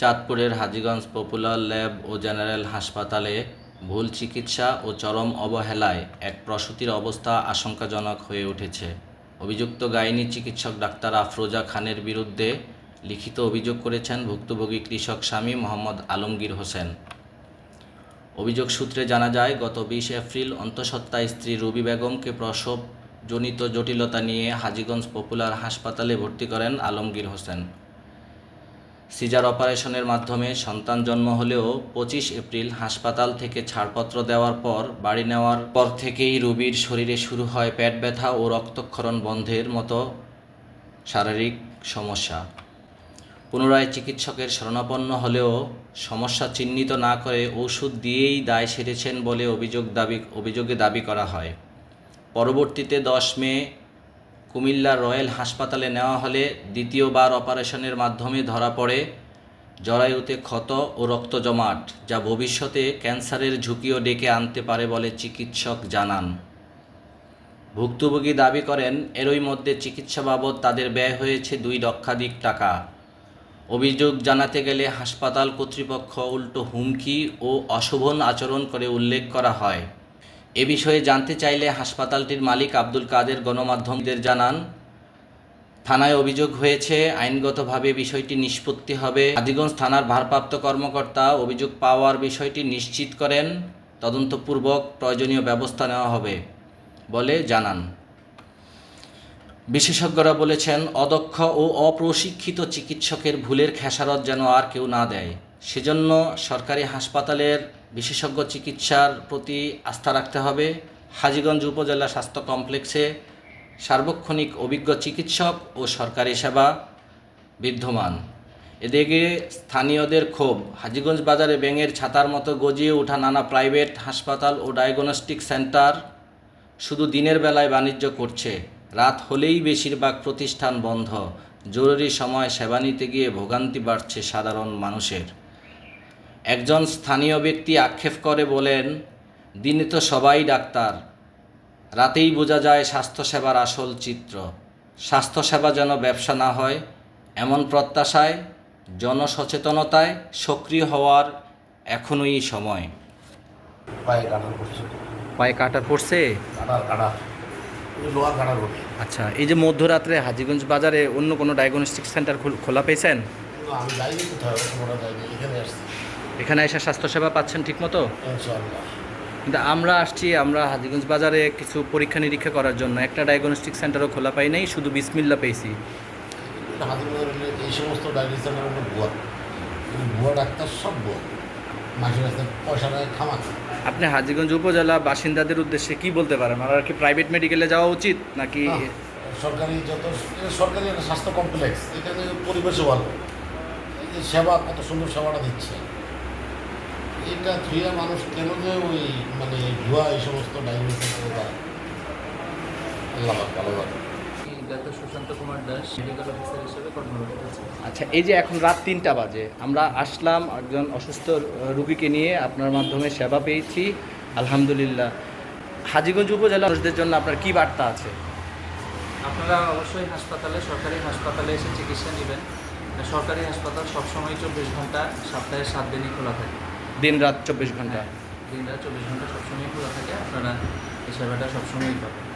চাঁদপুরের Hajiganj popular lab ও general হাসপাতালে ভুল চিকিৎসা ও চরম অবহেলায় এক প্রসূতির অবস্থা আশঙ্কাজনক হয়ে উঠেছে। অভিযুক্ত গাইনি চিকিৎসক ডাক্তার আফরোজা খানের বিরুদ্ধে লিখিত অভিযোগ করেছেন ভুক্তভোগী কৃষক স্বামী মোহাম্মদ আলমগীর হোসেন। অভিযোগ সূত্রে জানা যায়, গত বিশ এপ্রিল অন্তঃসত্ত্বা স্ত্রী রুবি বেগমকে প্রসবজনিত জটিলতা নিয়ে হাজীগঞ্জ পপুলার হাসপাতালে ভর্তি করেন আলমগীর হোসেন। সিজার অপারেশনের মাধ্যমে সন্তান জন্ম হলেও পঁচিশ এপ্রিল হাসপাতাল থেকে ছাড়পত্র দেওয়ার পর, বাড়ি নেওয়ার পর থেকেই রুবির শরীরে শুরু হয় পেট ব্যথা ও রক্তক্ষরণ বন্ধের মতো শারীরিক সমস্যা। পুনরায় চিকিৎসকের শরণাপন্ন হলেও সমস্যা চিহ্নিত না করে ওষুধ দিয়েই দায় সেরেছেন বলে অভিযোগ দাবি অভিযোগে দাবি করা হয়। পরবর্তীতে দশ মে কুমিল্লার রয়্যাল হাসপাতালে নেওয়া হলে দ্বিতীয়বার অপারেশনের মাধ্যমে ধরা পড়ে জরায়ুতে ক্ষত ও রক্ত জমাট, যা ভবিষ্যতে ক্যান্সারের ঝুঁকিও ডেকে আনতে পারে বলে চিকিৎসক জানান। ভুক্তভোগী দাবি করেন, এরই মধ্যে চিকিৎসা বাবদ তাদের ব্যয় হয়েছে দুই লক্ষাধিক টাকা। অভিযোগ জানাতে গেলে হাসপাতাল কর্তৃপক্ষ উল্টো হুমকি ও অশোভন আচরণ করে উল্লেখ করা হয়। এ বিষয়ে জানতে চাইলে হাসপাতালটির মালিক আব্দুল কাদের গণমাধ্যমদের জানান, থানায় অভিযোগ হয়েছে, আইনগতভাবে বিষয়টি নিষ্পত্তি হবে। আদিগঞ্জ থানার ভারপ্রাপ্ত কর্মকর্তা অভিযোগ পাওয়ার বিষয়টি নিশ্চিত করেন, তদন্তপূর্বক প্রয়োজনীয় ব্যবস্থা নেওয়া হবে বলে জানান। বিশেষজ্ঞরা বলেছেন, অদক্ষ ও অপ্রশিক্ষিত চিকিৎসকের ভুলের খেসারত যেন আর কেউ না দেয়। সেজন্য সরকারি হাসপাতালের বিশেষজ্ঞ চিকিৎসার প্রতি আস্থা রাখতে হবে। হাজীগঞ্জ উপজেলা স্বাস্থ্য কমপ্লেক্সে সার্বক্ষণিক অভিজ্ঞ চিকিৎসক ও সরকারি সেবা বিদ্যমান। এদিকে স্থানীয়দের ক্ষোভ। হাজীগঞ্জ বাজারে ব্যাঙের ছাতার মতো গজিয়ে ওঠা নানা প্রাইভেট হাসপাতাল ও ডায়াগনস্টিক সেন্টার শুধু দিনের বেলায় বাণিজ্য করছে। রাত হলেই বেশিরভাগ প্রতিষ্ঠান বন্ধ। জরুরি সময় সেবা নিতে গিয়ে ভোগান্তি বাড়ছে সাধারণ মানুষের। একজন স্থানীয় ব্যক্তি আক্ষেপ করে বলেন দিনে তো সবাই ডাক্তার। রাতেই বোঝা যায় স্বাস্থ্যসেবার আসল চিত্র। স্বাস্থ্যসেবা যেন ব্যবসা না হয় এমন প্রত্যাশায় জনসচেতনতায় সক্রিয় হওয়ার এখনই সময়। পায়ে পড়ছে। কাটা লোহার করছে আচ্ছা এই যে মধ্যরাত্রে হাজিগঞ্জ বাজারে অন্য কোনো ডায়াগনস্টিক সেন্টার খোলা পেয়েছেন? আমি যাইনি কোথাও এখানে আসছি। এখানে এসে স্বাস্থ্যসেবা পাচ্ছেন ঠিকমতো? কিন্তু আমরা আসছি আমরা হাজিগঞ্জ বাজারে কিছু পরীক্ষা নিরীক্ষা করার জন্য। একটা ডায়াগনস্টিক সেন্টারও খোলা পাই নাই শুধু বিসমিল্লা পেয়েছি। এই সমস্ত ভুয়া। ভুয়া ডাক্তার সব ভুয়া। মাসে মাসে পয়সা নেয় খামাক আপনি হাজিগঞ্জ উপজেলা বাসিন্দাদের উদ্দেশ্যে কি বলতে পারেন? আর কি প্রাইভেট মেডিকেলে যাওয়া উচিত নাকি? সরকারি যত সরকারি স্বাস্থ্য কমপ্লেক্স এখানে পরিবেশও ভালো। সেবা কত সুন্দর সেবাটা দিচ্ছে। এটা থুইয়া মানুষ কেন যে ওই মানে ভুয়া এই সমস্ত ডায়াগনোসিস আল্লাহ ভালো লাগে doctor Sushanta Kumar Das medical officer হিসেবে কর্মরত আছি আচ্ছা এই যে এখন রাত তিনটা বাজে আমরা আসলাম একজন অসুস্থ রুগীকে নিয়ে আপনার মাধ্যমে সেবা পেয়েছি আলহামদুলিল্লাহ। হাজিগঞ্জ উপজেলা মানুষদের জন্য আপনার কি বার্তা আছে? আপনারা অবশ্যই হাসপাতালে সরকারি হাসপাতালে এসে চিকিৎসা নেবেন। সরকারি হাসপাতাল সবসময় চব্বিশ ঘণ্টা সপ্তাহে সাত দিনই খোলা থাকে। দিন রাত চব্বিশ ঘণ্টা। দিন রাত চব্বিশ ঘণ্টা সবসময় খোলা থাকে। আপনারা এই সেবাটা সবসময়ই পাবেন।